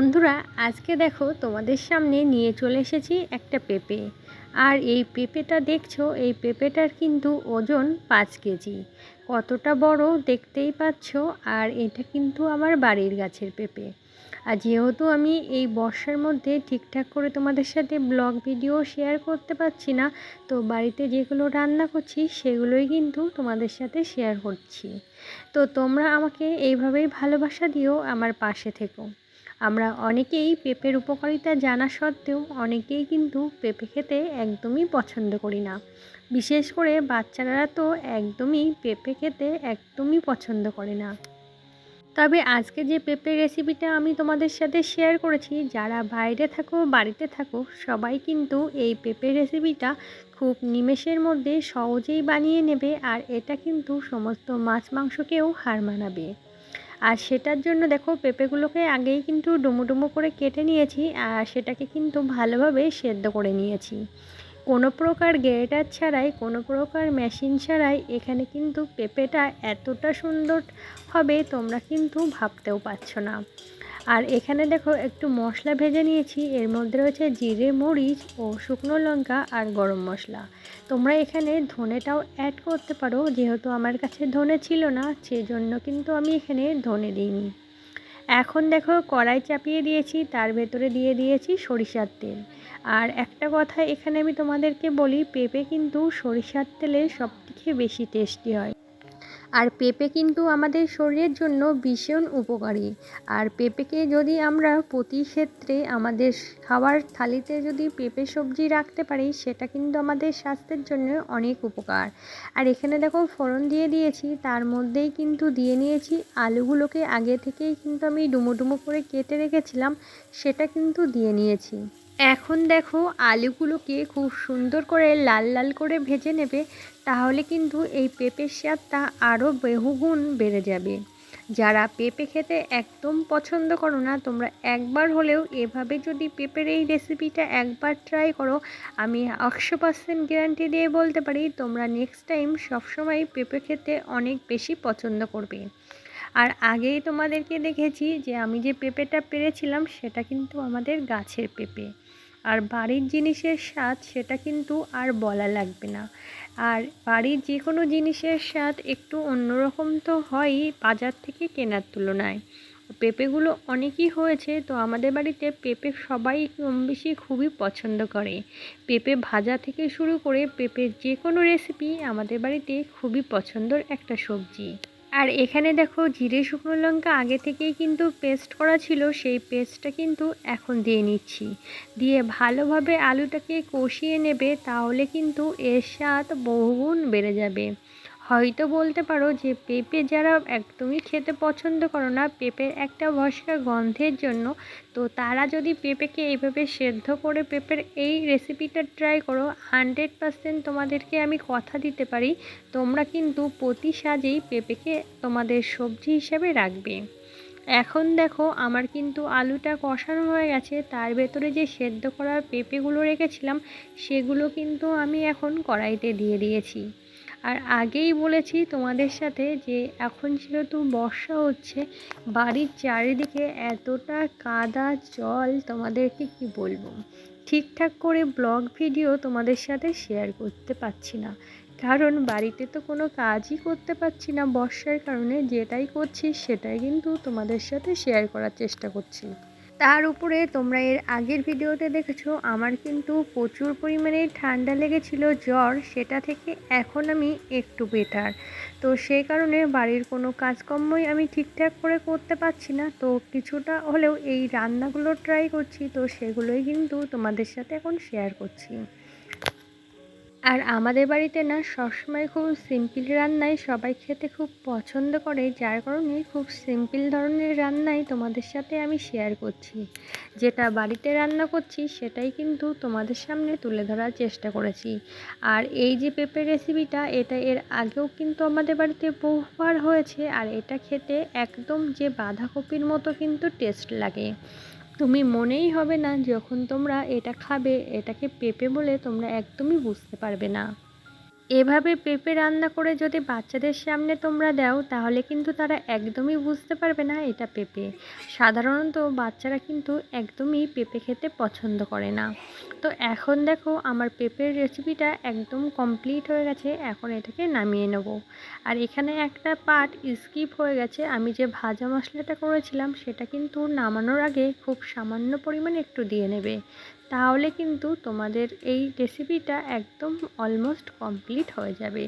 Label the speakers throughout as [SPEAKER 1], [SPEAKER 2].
[SPEAKER 1] বন্ধুরা, আজকে দেখো তোমাদের সামনে নিয়ে চলে এসেছি একটা পেঁপে। আর এই পেঁপেটা দেখছ, এই পেঁপেটার কিন্তু ওজন পাঁচ কেজি। কতটা বড় দেখতেই পাচ্ছ, আর এটা কিন্তু আমার বাড়ির গাছের পেঁপে। আর যেহেতু আমি এই বর্ষার মধ্যে ঠিকঠাক করে তোমাদের সাথে ব্লগ, ভিডিও শেয়ার করতে পারছি না, তো বাড়িতে যেগুলো রান্না করছি সেগুলোই কিন্তু তোমাদের সাথে শেয়ার করছি। তো তোমরা আমাকে এইভাবেই ভালোবাসা দিও আমার পাশে থেকো। আমরা অনেকেই পেঁপের উপকারিতা জানা সত্ত্বেও অনেকেই কিন্তু পেঁপে খেতে একদমই পছন্দ করি না। বিশেষ করে বাচ্চারা তো একদমই পেঁপে খেতে একদমই পছন্দ করে না। তবে আজকে যে পেঁপের রেসিপিটা আমি তোমাদের সাথে শেয়ার করেছি, যারা বাইরে থাকো, বাড়িতে থাকো, সবাই কিন্তু এই পেঁপের রেসিপিটা খুব নিমেষের মধ্যে সহজেই বানিয়ে নেবে আর এটা কিন্তু সমস্ত মাছ মাংসকেও হার মানাবে। আর সেটার জন্য দেখো পেঁপেগুলোকে আগেই কিন্তু ডুমো ডুমো করে কেটে নিয়েছি আর সেটাকে কিন্তু ভালোভাবে সেদ্ধ করে নিয়েছি। কোনো প্রকার গ্রেটার ছাড়াই, কোনো প্রকার মেশিন ছাড়াই এখানে কিন্তু পেঁপেটা এতটা সুন্দর হবে তোমরা কিন্তু ভাবতেও পারছ না। আর এখানে দেখো একটু মশলা ভেজে নিয়েছি। এর মধ্যে রয়েছে জিরে, মরিচ ও শুকনো লঙ্কা আর গরম মশলা। তোমরা এখানে ধনেটাও অ্যাড করতে পারো, যেহেতু আমার কাছে ধনে ছিল না, সেজন্য কিন্তু আমি এখানে ধনে দিইনি। এখন দেখো কড়াই চাপিয়ে দিয়েছি, তার ভেতরে দিয়ে দিয়েছি সরিষার তেল। আর একটা কথা এখানে আমি তোমাদেরকে বলি, পেঁপে কিন্তু সরিষার তেলে সবথেকে বেশি টেস্টি হয়। আর পেঁপে কিন্তু আমাদের শরীরের জন্য ভীষণ উপকারী। আর পেঁপেকে যদি আমরা প্রতি ক্ষেত্রে আমাদের খাবার থালিতে যদি পেঁপে সবজি রাখতে পারি, সেটা কিন্তু আমাদের স্বাস্থ্যের জন্য অনেক উপকার। আর এখানে দেখো ফোড়ন দিয়ে দিয়েছি, তার মধ্যেই কিন্তু দিয়ে নিয়েছি। আলুগুলোকে আগে থেকেই কিন্তু আমি ডুমো ডুমো করে কেটে রেখেছিলাম, সেটা কিন্তু দিয়ে নিয়েছি। এখন দেখো আলুগুলোকে খুব সুন্দর করে লাল লাল করে ভেজে নেবে, তাহলে কিন্তু এই পেঁপের স্বাদটা আরও বহুগুণ বেড়ে যাবে। যারা পেঁপে খেতে একদম পছন্দ করো না, তোমরা একবার হলেও এভাবে যদি পেঁপের এই রেসিপিটা একবার ট্রাই করো, আমি একশো পার্সেন্ট গ্যারান্টি দিয়ে বলতে পারি, তোমরা নেক্সট টাইম সবসময় পেঁপে খেতে অনেক বেশি পছন্দ করবে। আর আগেই তোমাদেরকে দেখেছি যে আমি যে পেঁপেটা পেরেছিলাম, সেটা কিন্তু আমাদের গাছের পেঁপে। আর বাড়ির জিনিসের স্বাদ সেটা কিন্তু আর বলা লাগবে না। আর বাড়ির যে কোনো জিনিসের স্বাদ একটু অন্যরকম তো হয়ই বাজার থেকে কেনার তুলনায়। পেঁপেগুলো অনেকই হয়েছে, তো আমাদের বাড়িতে পেঁপে সবাই কম বেশি খুবই পছন্দ করে। পেঁপে ভাজা থেকে শুরু করে পেঁপের যে কোনো রেসিপি আমাদের বাড়িতে খুবই পছন্দর একটা সবজি। আর এখানে দেখো জিরে, শুকনো লঙ্কা আগে থেকেই কিন্তু পেস্ট করা ছিল, সেই পেস্টটা কিন্তু এখন দিয়ে নিচ্ছি। দিয়ে ভালোভাবে আলুটাকে কষিয়ে নেবে, তাহলে কিন্তু এর স্বাদ বহুগুণ বেড়ে যাবে। হয়তো বলতে পারো যে পেঁপে যারা একদমই খেতে পছন্দ করো না, পেঁপের একটা ভস্কা গন্ধের জন্য, তো তারা যদি পেঁপেকে এইভাবে সেদ্ধ করে পেঁপের এই রেসিপিটা ট্রাই করো হানড্রেড পারসেন্ট তোমাদেরকে আমি কথা দিতে পারি। তোমরা কিন্তু প্রতি সাজেই পেঁপেকে তোমাদের সবজি হিসাবে রাখবে। এখন দেখো আমার কিন্তু আলুটা কষানো হয়ে গেছে, তার ভেতরে যে সেদ্ধ করা পেঁপেগুলো রেখেছিলাম, সেগুলো কিন্তু আমি এখন কড়াইতে দিয়ে দিয়েছি। আর আগেই বলেছি তোমাদের সাথে যে এখন যেহেতু বর্ষা হচ্ছে, বাড়ির চারিদিকে এতটা কাদা জল তোমাদেরকে কি বলব? ঠিকঠাক করে ব্লগ ভিডিও তোমাদের সাথে শেয়ার করতে পারছি না। কারণ বাড়িতে তো কোনো কাজই করতে পারছি না বর্ষার কারণে, যেটাই করছি সেটাই কিন্তু তোমাদের সাথে শেয়ার করার চেষ্টা করছি। তার উপরে তোমরা এর আগের ভিডিওতে দেখেছ, আমার কিন্তু প্রচুর পরিমাণে ঠান্ডা লেগেছিল জ্বর, সেটা থেকে এখন আমি একটু বেটার তো সেই কারণে বাড়ির কোনো কাজকর্মই আমি ঠিকঠাক করে করতে পারছি না। তো কিছুটা হলেও এই রান্নাগুলো ট্রাই করছি, তো সেগুলোই কিন্তু তোমাদের সাথে এখন শেয়ার করছি। আর আমাদের বাড়িতে না সবসময় খুব সিম্পল রান্নাই সবাই খেতে খুব পছন্দ করে। যার কারণে খুব সিম্পল ধরনের রান্নাই তোমাদের সাথে আমি শেয়ার করছি। যেটা বাড়িতে রান্না করছি, সেটাই কিন্তু তোমাদের সামনে তুলে ধরার চেষ্টা করেছি। আর এই যে পেঁপের রেসিপিটা এটা এর আগেও কিন্তু আমাদের বাড়িতে বহুবার হয়েছে। আর এটা খেতে একদম যে বাঁধাকপির মতো কিন্তু টেস্ট লাগে। তুমি মনেই হবে না যখন তোমরা এটা খাবে, এটাকে পেঁপে বলে তোমরা একদমই বুঝতে পারবে না। এভাবে পেঁপে রান্না করে যদি বাচ্চাদের সামনে তোমরা দাও, তাহলে কিন্তু তারা একদমই বুঝতে পারবে না এটা পেঁপে। সাধারণত বাচ্চারা কিন্তু একদমই পেঁপে খেতে পছন্দ করে না। তো এখন দেখো আমার পেঁপের রেসিপিটা একদম কমপ্লিট হয়ে গেছে, এখন এটাকে নামিয়ে নেব। আর এখানে একটা পার্ট স্কিপ হয়ে গেছে, আমি যে ভাজা মশলাটা করেছিলাম, সেটা কিন্তু নামানোর আগে খুব সামান্য পরিমাণে একটু দিয়ে নেবে। তাহলে কিন্তু তোমাদের এই রেসিপিটা একদম অলমোস্ট কমপ্লিট হয়ে যাবে।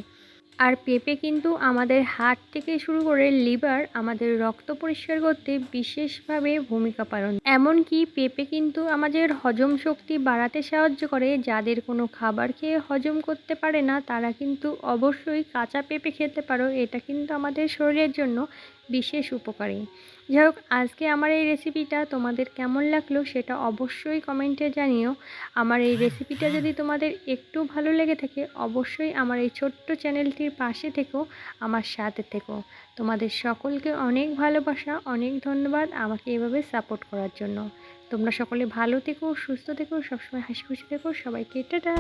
[SPEAKER 1] আর পেঁপে কিন্তু আমাদের হার্ট থেকে শুরু করে লিভার আমাদের রক্ত পরিষ্কার করতে বিশেষভাবে ভূমিকা পালন। এমনকি পেঁপে কিন্তু আমাদের হজম শক্তি বাড়াতে সাহায্য করে। যাদের কোনো খাবার খেয়ে হজম করতে পারে না, তারা কিন্তু অবশ্যই কাঁচা পেঁপে খেতে পারো। এটা কিন্তু আমাদের শরীরের জন্য বিশেষ উপকারী। যাই হোক আজকে আমার এই রেসিপিটা তোমাদের কেমন লাগল সেটা অবশ্যই কমেন্টে জানিও। আমার এই রেসিপিটা যদি তোমাদের একটু ভালো লেগে থাকে, অবশ্যই আমার এই ছোট্ট চ্যানেলটির পাশে থেকো, আমার সাথে থেকো। তোমাদের সকলকে অনেক ভালোবাসা, অনেক ধন্যবাদ আমাকে এভাবে সাপোর্ট করার জন্য। তোমরা সকলে ভালো থেকো, সুস্থ থেকো, সবসময় হাসি খুশি থেকো। সবাইকে টাটা!